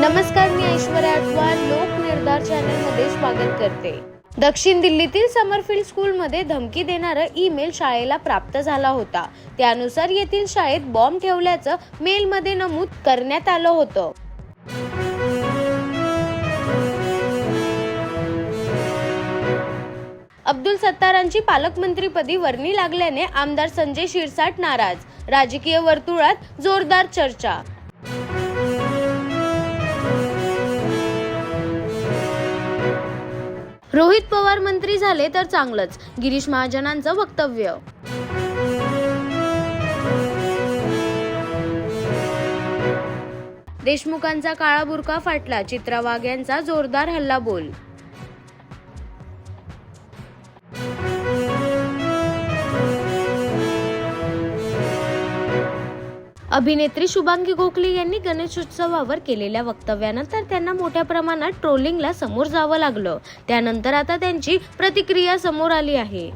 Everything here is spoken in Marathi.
नमस्कार मी ऐश्वर्या अटवार लोक निर्धार चॅनलमध्ये स्वागत करते. दक्षिण दिल्लीतील समरफिल्ड स्कूलमध्ये धमकी देणारा ईमेल शाळेला प्राप्त झाला होता. त्यानुसार येथील शाळेत बॉम्ब ठेवल्याचं मेलमध्ये नमूद करण्यात आलं होतं. अब्दुल सत्तारांची पालकमंत्रीपदी वर्णी लागल्याने आमदार संजय शिरसाट नाराज. राजकीय वर्तुळात जोरदार चर्चा. रोहित पवार मंत्री झाले तर चांगलंच. गिरीश महाजनांचं वक्तव्य. देशमुखांचा काळा बुरका फाटला चित्रा वाघ यांचा जोरदार हल्ला बोल. अभिनेत्री शुभांगी गोखले यांनी गणेशोत्सवावर केलेल्या वक्तव्यानंतर त्यांना मोठ्या प्रमाणात ट्रोलिंगला समोर जावं लागलं. त्यानंतर आता त्यांची प्रतिक्रिया समोर आली आहे.